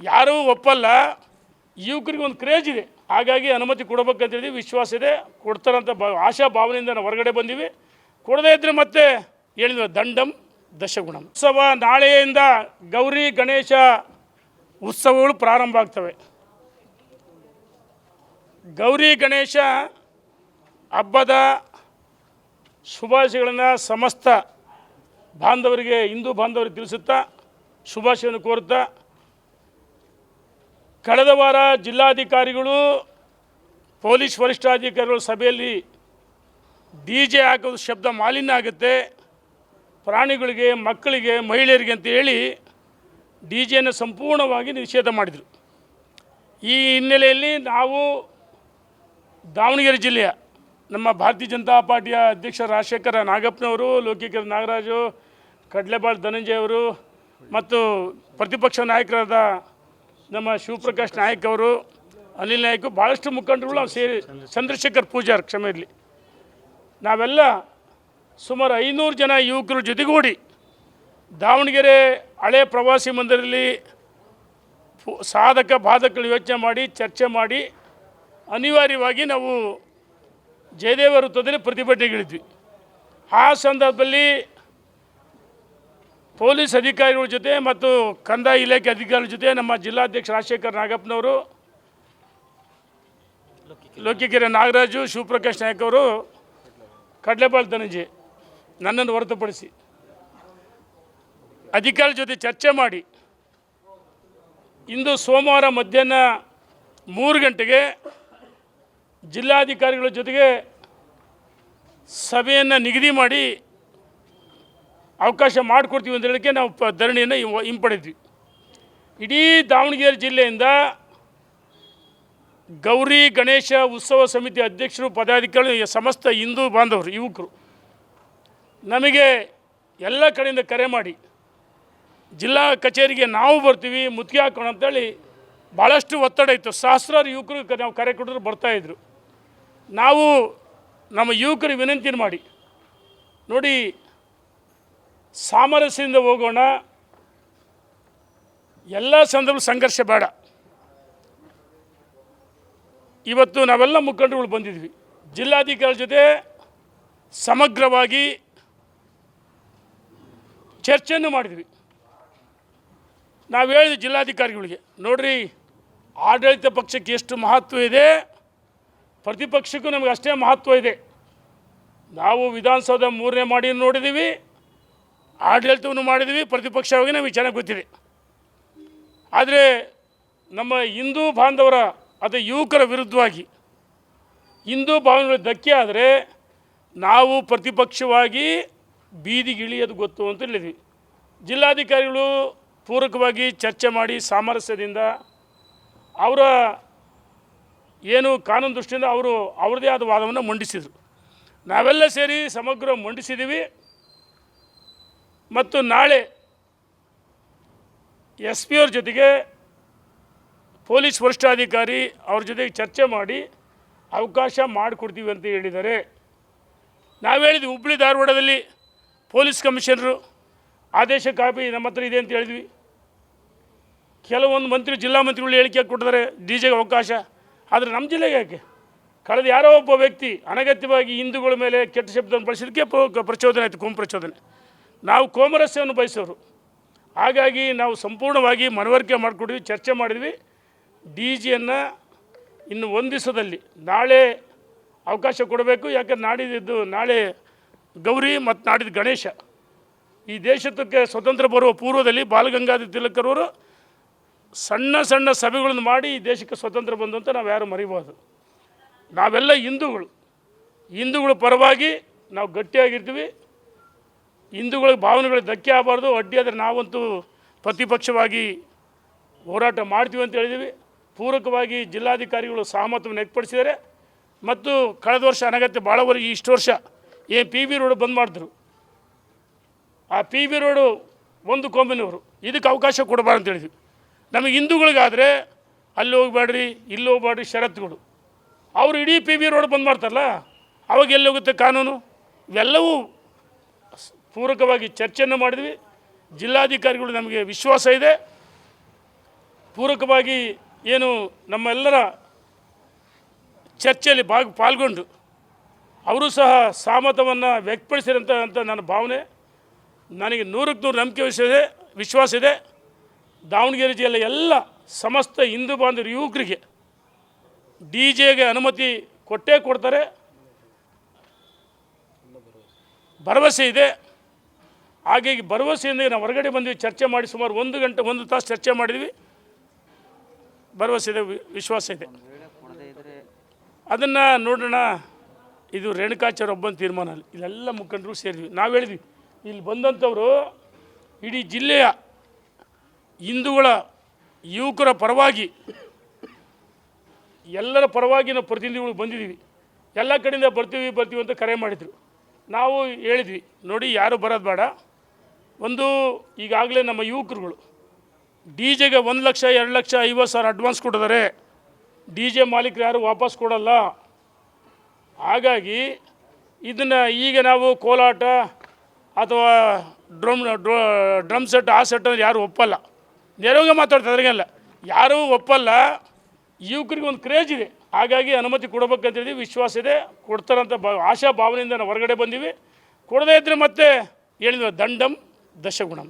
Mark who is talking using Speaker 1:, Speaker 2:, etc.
Speaker 1: ಯಾರೂ ಒಪ್ಪಲ್ಲ. ಯುವಕರಿಗೆ ಒಂದು ಕ್ರೇಜ್ ಇದೆ. ಹಾಗಾಗಿ ಅನುಮತಿ ಕೊಡಬೇಕಂತೇಳಿ ವಿಶ್ವಾಸ ಇದೆ. ಕೊಡ್ತಾರಂತ ಬ, ಆಶಾ ಭಾವನೆಯಿಂದ ನಾವು ಹೊರಗಡೆ ಬಂದೀವಿ. ಕೊಡದೇ ಇದ್ದರೆ ಮತ್ತೆ ಹೇಳಿದ್ವಿ ದಂಡಂ ದಶಗುಣಂ. ಉತ್ಸವ ನಾಳೆಯಿಂದ ಗೌರಿ, ಗಣೇಶ ಉತ್ಸವಗಳು ಪ್ರಾರಂಭ ಆಗ್ತವೆ. ಗೌರಿ, ಗಣೇಶ ಹಬ್ಬದ ಶುಭಾಶಯಗಳನ್ನು ಸಮಸ್ತ ಬಾಂಧವರಿಗೆ, ಹಿಂದೂ ಬಾಂಧವರಿಗೆ ತಿಳಿಸುತ್ತಾ ಶುಭಾಶಯವನ್ನು ಕೋರುತ್ತಾ ಕಳೆದ ವಾರ ಜಿಲ್ಲಾಧಿಕಾರಿಗಳು, ಪೊಲೀಸ್ ವರಿಷ್ಠಾಧಿಕಾರಿಗಳ ಸಭೆಯಲ್ಲಿ ಡಿ ಜೆ ಹಾಕೋದು ಶಬ್ದ ಮಾಲಿನ್ಯ ಆಗುತ್ತೆ. ಪ್ರಾಣಿಗಳಿಗೆ, ಮಕ್ಕಳಿಗೆ, ಮಹಿಳೆಯರಿಗೆ ಅಂತ ಹೇಳಿ ಡಿ ಜೆಯನ್ನು ಸಂಪೂರ್ಣವಾಗಿ ನಿಷೇಧ ಮಾಡಿದರು. ಈ ಹಿನ್ನೆಲೆಯಲ್ಲಿ ನಾವು ದಾವಣಗೆರೆ ಜಿಲ್ಲೆಯ ನಮ್ಮ ಭಾರತೀಯ ಜನತಾ ಪಾರ್ಟಿಯ ಅಧ್ಯಕ್ಷ ರಾಜಶೇಖರ ನಾಗಪ್ಪನವರು, ಲೋಕಿಕರ ನಾಗರಾಜು, ಕಡ್ಲೆಬಾಳ್ ಧನಂಜಯ ಅವರು ಮತ್ತು ಪ್ರತಿಪಕ್ಷ ನಾಯಕರಾದ ನಮ್ಮ ಶಿವಪ್ರಕಾಶ್ ನಾಯಕ್ ಅವರು, ಅನಿಲ್ ನಾಯಕ್ ಭಾಳಷ್ಟು ಮುಖಂಡರುಗಳು ನಾವು ಸೇರಿ ಚಂದ್ರಶೇಖರ್ ಪೂಜಾರ್ ಕ್ಷಮೆ ಇರಲಿ. ನಾವೆಲ್ಲ ಸುಮಾರು ಐನೂರು ಜನ ಯುವಕರು ಜೊತೆಗೂಡಿ ದಾವಣಗೆರೆ ಹಳೆ ಪ್ರವಾಸಿ ಮಂದಿರಲ್ಲಿ ಸಾಧಕ ಬಾಧಕಗಳು ಯೋಚನೆ ಮಾಡಿ, ಚರ್ಚೆ ಮಾಡಿ, ಅನಿವಾರ್ಯವಾಗಿ ನಾವು ಜಯದೇವ ವೃತ್ತದಲ್ಲಿ ಪ್ರತಿಭಟನೆಗಳಿದ್ವಿ. ಆ ಸಂದರ್ಭದಲ್ಲಿ ಪೊಲೀಸ್ ಅಧಿಕಾರಿಗಳ ಜೊತೆ ಮತ್ತು ಕಂದಾಯ ಇಲಾಖೆ ಅಧಿಕಾರಿಗಳ ಜೊತೆ ನಮ್ಮ ಜಿಲ್ಲಾಧ್ಯಕ್ಷ ರಾಜಶೇಖರ್ ನಾಗಪ್ಪನವರು, ಲೋಕಿಕೆರೆ ನಾಗರಾಜು, ಶಿವಪ್ರಕಾಶ್ ನಾಯಕ್ ಅವರು ಕಡಲೆಬಾಳ್ ಧನಂಜಿ ನನ್ನನ್ನು ಹೊರತುಪಡಿಸಿ. ಅಧಿಕಾರಿ ಜೊತೆ ಚರ್ಚೆ ಮಾಡಿ. ಇಂದು ಸೋಮವಾರ ಮಧ್ಯಾಹ್ನ ಮೂರು ಗಂಟೆಗೆ ಜಿಲ್ಲಾಧಿಕಾರಿಗಳ ಜೊತೆಗೆ ಸಭೆಯನ್ನು ನಿಗದಿ ಮಾಡಿ ಅವಕಾಶ ಮಾಡಿಕೊಡ್ತೀವಿ ಅಂತ ಹೇಳಕ್ಕೆ ನಾವು ಪ ಧರಣಿಯನ್ನು ಹಿಂಪಡೆದ್ವಿ. ಇಡೀ ದಾವಣಗೆರೆ ಜಿಲ್ಲೆಯಿಂದ ಗೌರಿ ಗಣೇಶ ಉತ್ಸವ ಸಮಿತಿ ಅಧ್ಯಕ್ಷರು, ಪದಾಧಿಕಾರಿಗಳು ಸಮಸ್ತ ಹಿಂದೂ ಬಾಂಧವರು, ಯುವಕರು, ನಮಗೆ ಎಲ್ಲ ಕಡೆಯಿಂದ ಕರೆ ಮಾಡಿ, ಜಿಲ್ಲಾ ಕಚೇರಿಗೆ ನಾವು ಬರ್ತೀವಿ, ಮುತ್ತಿಗೆ ಹಾಕೋಣ ಅಂತೇಳಿ ಭಾಳಷ್ಟು ಒತ್ತಡ ಇತ್ತು. ಸಹಸ್ರಾರು ಯುವಕರು ನಾವು ಕರೆ ಕೊಟ್ಟರು ಬರ್ತಾಯಿದ್ರು ನಾವು ನಮ್ಮ ಯುವಕರಿಗೆ ವಿನಂತಿ ಮಾಡಿ, ನೋಡಿ ಸಾಮರಸ್ಯದಿಂದ ಹೋಗೋಣ. ಎಲ್ಲ ಸಂದರ್ಭ ಸಂಘರ್ಷ ಬೇಡ. ಇವತ್ತು ನಾವೆಲ್ಲ ಮುಖಂಡರುಗಳು ಬಂದಿದ್ವಿ. ಜಿಲ್ಲಾಧಿಕಾರಿ ಜೊತೆ ಸಮಗ್ರವಾಗಿ ಚರ್ಚೆಯನ್ನು ಮಾಡಿದ್ವಿ. ನಾವು ಹೇಳಿದ್ವಿ ಜಿಲ್ಲಾಧಿಕಾರಿಗಳಿಗೆ, ನೋಡ್ರಿ, ಆಡಳಿತ ಪಕ್ಷಕ್ಕೆ ಎಷ್ಟು ಮಹತ್ವ ಇದೆ. ಪ್ರತಿಪಕ್ಷಕ್ಕೂ ನಮಗೆ ಅಷ್ಟೇ ಮಹತ್ವ ಇದೆ. ನಾವು ವಿಧಾನಸೌಧ ಮೂರನೇ ಮಾಡಿ ನೋಡಿದ್ದೀವಿ ಆಡಳಿತವನ್ನು ಮಾಡಿದ್ವಿ, ಪ್ರತಿಪಕ್ಷವಾಗಿ ನಮಗೆ ಚೆನ್ನಾಗಿ ಗೊತ್ತಿದೆ. ಆದರೆ ನಮ್ಮ ಹಿಂದೂ ಬಾಂಧವರ ಅಥವಾ ಯುವಕರ ವಿರುದ್ಧವಾಗಿ ಹಿಂದೂ ಭಾವನೆಗಳು ಧಕ್ಕೆ ಆದರೆ ನಾವು ಪ್ರತಿಪಕ್ಷವಾಗಿ ಬೀದಿಗಿಳಿಯೋದು ಗೊತ್ತು ಅಂತ ಹೇಳಿದ್ವಿ. ಜಿಲ್ಲಾಧಿಕಾರಿಗಳು ಪೂರಕವಾಗಿ ಚರ್ಚೆ ಮಾಡಿ ಸಾಮರಸ್ಯದಿಂದ ಅವರ ಏನು ಕಾನೂನು ದೃಷ್ಟಿಯಿಂದ ಅವರು ಅವ್ರದ್ದೇ ಆದ ವಾದವನ್ನು ಮಂಡಿಸಿದರು. ನಾವೆಲ್ಲ ಸೇರಿ ಸಮಗ್ರ ಮಂಡಿಸಿದ್ದೀವಿ. ಮತ್ತು ನಾಳೆ ಎಸ್ ಪಿ ಅವ್ರ ಜೊತೆಗೆ ಪೊಲೀಸ್ ವರಿಷ್ಠಾಧಿಕಾರಿ ಅವ್ರ ಜೊತೆಗೆ ಚರ್ಚೆ ಮಾಡಿ ಅವಕಾಶ ಮಾಡಿಕೊಡ್ತೀವಿ ಅಂತ ಹೇಳಿದ್ದಾರೆ. ನಾವು ಹೇಳಿದ್ವಿ ಹುಬ್ಳಿ ಧಾರವಾಡದಲ್ಲಿ ಪೊಲೀಸ್ ಕಮಿಷನರು ಆದೇಶ ಕಾಪಿ ನಮ್ಮ ಹತ್ರ ಇದೆ ಅಂತ ಹೇಳಿದ್ವಿ. ಕೆಲವೊಂದು ಮಂತ್ರಿ ಜಿಲ್ಲಾ ಮಂತ್ರಿಗಳು ಹೇಳಿಕೆ ಕೊಟ್ಟಿದ್ದಾರೆ ಡಿ ಜೆಗೆ ಅವಕಾಶ. ಆದರೆ ನಮ್ಮ ಜಿಲ್ಲೆಗೆ ಯಾಕೆ? ಕಳೆದ ಯಾರೋ ಒಬ್ಬ ವ್ಯಕ್ತಿ ಅನಗತ್ಯವಾಗಿ ಹಿಂದೂಗಳ ಮೇಲೆ ಕೆಟ್ಟ ಶಬ್ದವನ್ನು ಬಳಸಿದ್ದಕ್ಕೆ ಪ್ರ- ಪ್ರಚೋದನೆ ಆಯಿತು ಕುಂಭ ಪ್ರಚೋದನೆ. ನಾವು ಕೋಮರಸ್ಯವನ್ನು ಬಯಸೋರು. ಹಾಗಾಗಿ ನಾವು ಸಂಪೂರ್ಣವಾಗಿ ಮನವರಿಕೆ ಮಾಡಿಕೊಡ್ವಿ ಚರ್ಚೆ ಮಾಡಿದ್ವಿ. ಡಿ ಜಿಯನ್ನು ಇನ್ನು ಒಂದು ದಿವಸದಲ್ಲಿ ನಾಳೆ ಅವಕಾಶ ಕೊಡಬೇಕು. ಯಾಕಂದ್ರೆ ನಾಡಿದ್ದು ನಾಳೆ ಗೌರಿ ಮತ್ತು ನಾಡಿದ್ದು ಗಣೇಶ. ಈ ದೇಶಕ್ಕೆ ಸ್ವತಂತ್ರ ಬರುವ ಪೂರ್ವದಲ್ಲಿ ಬಾಲಗಂಗಾಧರ ತಿಲಕರವರು ಸಣ್ಣ ಸಣ್ಣ ಸಭೆಗಳನ್ನು ಮಾಡಿ ಈ ದೇಶಕ್ಕೆ ಸ್ವತಂತ್ರ ಬಂದು ಅಂತ ನಾವು ಯಾರು ಮರಿಬೋದು ನಾವೆಲ್ಲ ಹಿಂದೂಗಳು. ಹಿಂದೂಗಳ ಪರವಾಗಿ ನಾವು ಗಟ್ಟಿಯಾಗಿರ್ತೀವಿ. ಹಿಂದೂಗಳ ಭಾವನೆಗಳು ಧಕ್ಕೆ ಆಗಬಾರ್ದು ಅಡ್ಡಿ ಆದರೆ ನಾವಂತೂ ಪ್ರತಿಪಕ್ಷವಾಗಿ ಹೋರಾಟ ಮಾಡ್ತೀವಿ ಅಂತ ಹೇಳಿದ್ದೀವಿ ಪೂರಕವಾಗಿ ಜಿಲ್ಲಾಧಿಕಾರಿಗಳು ಸಹಮತವನ್ನು ವ್ಯಕ್ತಪಡಿಸಿದ್ದಾರೆ. ಮತ್ತು ಕಳೆದ ವರ್ಷ ಅನಗತ್ಯ ಭಾಳವರೆಗೆ ಇಷ್ಟು ವರ್ಷ ಏ ಪಿ ವಿ ರೋಡ್ ಬಂದ್ ಮಾಡಿದ್ರು. ಆ ಪಿ ವಿ ರೋಡು ಒಂದು ಕೊಂಬಿನವರು. ಇದಕ್ಕೆ ಅವಕಾಶ ಕೊಡಬಾರ್ದು ಅಂತ ಹೇಳಿದ್ವಿ. ನಮಗೆ ಹಿಂದೂಗಳಿಗಾದರೆ ಅಲ್ಲಿ ಹೋಗಬೇಡ್ರಿ, ಇಲ್ಲಿ ಹೋಗ್ಬೇಡ್ರಿ ಷರತ್ತುಗಳು. ಅವರು ಇಡೀ ಪಿ ವಿ ರೋಡ್ ಬಂದ್ ಮಾಡ್ತಾರಲ್ಲ, ಅವಾಗ ಎಲ್ಲಿ ಹೋಗುತ್ತೆ ಕಾನೂನು? ಇವೆಲ್ಲವೂ ಪೂರಕವಾಗಿ ಚರ್ಚೆಯನ್ನು ಮಾಡಿದ್ವಿ. ಜಿಲ್ಲಾಧಿಕಾರಿಗಳು ನಮಗೆ ವಿಶ್ವಾಸ ಇದೆ. ಪೂರಕವಾಗಿ ಏನು ನಮ್ಮೆಲ್ಲರ ಚರ್ಚೆಯಲ್ಲಿ ಭಾಗ ಪಾಲ್ಗೊಂಡು ಅವರು ಸಹ ಸಹಮತವನ್ನು ವ್ಯಕ್ತಪಡಿಸಿರಂತ ಅಂತ ನನ್ನ ಭಾವನೆ. ನನಗೆ ನೂರಕ್ಕೆ ನೂರು ನಂಬಿಕೆ ವಿಷಯ ವಿಶ್ವಾಸ ಇದೆ. ದಾವಣಗೆರೆ ಜಿಲ್ಲೆ ಎಲ್ಲ ಸಮಸ್ತ ಹಿಂದೂ ಬಾಂಧವರು ಯುವಕರಿಗೆ ಡಿ ಜೆಗೆ ಅನುಮತಿ ಕೊಟ್ಟೇ ಕೊಡ್ತಾರೆ. ಭರವಸೆ ಇದೆ. ಹಾಗಾಗಿ ಭರವಸೆಯಿಂದ ನಾವು ಹೊರಗಡೆ ಬಂದ್ವಿ, ಚರ್ಚೆ ಮಾಡಿ ಸುಮಾರು ಒಂದು ಗಂಟೆ, ಒಂದು ತಾಸು ಚರ್ಚೆ ಮಾಡಿದ್ವಿ. ಭರವಸೆ ಇದೆ ವಿಶ್ವಾಸ ಇದೆ. ಅದನ್ನು ನೋಡೋಣ. ಇದು ರೇಣುಕಾಚಾರ್ಯ ಒಬ್ಬನ ತೀರ್ಮಾನ ಅಲ್ಲಿ. ಇಲ್ಲೆಲ್ಲ ಮುಖಂಡರು ಸೇರಿದ್ವಿ. ನಾವು ಹೇಳಿದ್ವಿ, ಇಲ್ಲಿ ಬಂದಂಥವರು ಇಡೀ ಜಿಲ್ಲೆಯ ಹಿಂದೂಗಳ ಯುವಕರ ಪರವಾಗಿ, ಎಲ್ಲರ ಪರವಾಗಿ ನಾವು ಪ್ರತಿನಿಧಿಗಳು ಬಂದಿದ್ದೀವಿ. ಎಲ್ಲ ಕಡೆಯಿಂದ ಬರ್ತೀವಿ ಬರ್ತೀವಿ ಅಂತ ಕರೆ ಮಾಡಿದರು. ನಾವು ಹೇಳಿದ್ವಿ, ನೋಡಿ ಯಾರು ಬರೋದು ಬೇಡ. ಒಂದು ಈಗಾಗಲೇ ನಮ್ಮ ಯುವಕರುಗಳು, ಡಿ ಜೆಗೆ ಒಂದು ಲಕ್ಷ, ಎರಡು ಲಕ್ಷ, ಐವತ್ತು ಸಾವಿರ ಅಡ್ವಾನ್ಸ್ ಕೊಟ್ಟಿದ್ದಾರೆ. ಡಿ ಜೆ ಮಾಲೀಕರು ಯಾರು ವಾಪಸ್ ಕೊಡಲ್ಲ. ಹಾಗಾಗಿ ಇದನ್ನು ಈಗ ನಾವು ಕೋಲಾಟ ಅಥವಾ ಡ್ರಮ್ ಡ್ರಮ್ ಸೆಟ್, ಆ ಸೆಟ್ ಅಂದರೆ ಯಾರು ಒಪ್ಪಲ್ಲ. ನೇರವಾಗಿ ಮಾತಾಡ್ತಾರೆ ಅದ್ರಿಗೆಲ್ಲ ಯಾರೂ ಒಪ್ಪಲ್ಲ. ಯುವಕರಿಗೆ ಒಂದು ಕ್ರೇಜ್ ಇದೆ. ಹಾಗಾಗಿ ಅನುಮತಿ ಕೊಡಬೇಕಂತೇಳಿ ವಿಶ್ವಾಸ ಇದೆ. ಕೊಡ್ತಾರಂತ ಬಾ, ಆಶಾ ಭಾವನೆಯಿಂದ ನಾವು ಹೊರಗಡೆ ಬಂದೀವಿ. ಕೊಡದೇ ಇದ್ದರೆ ಮತ್ತೆ ಹೇಳಿದ್ವಿ, ದಂಡಂ. ದಶಗುಣಂ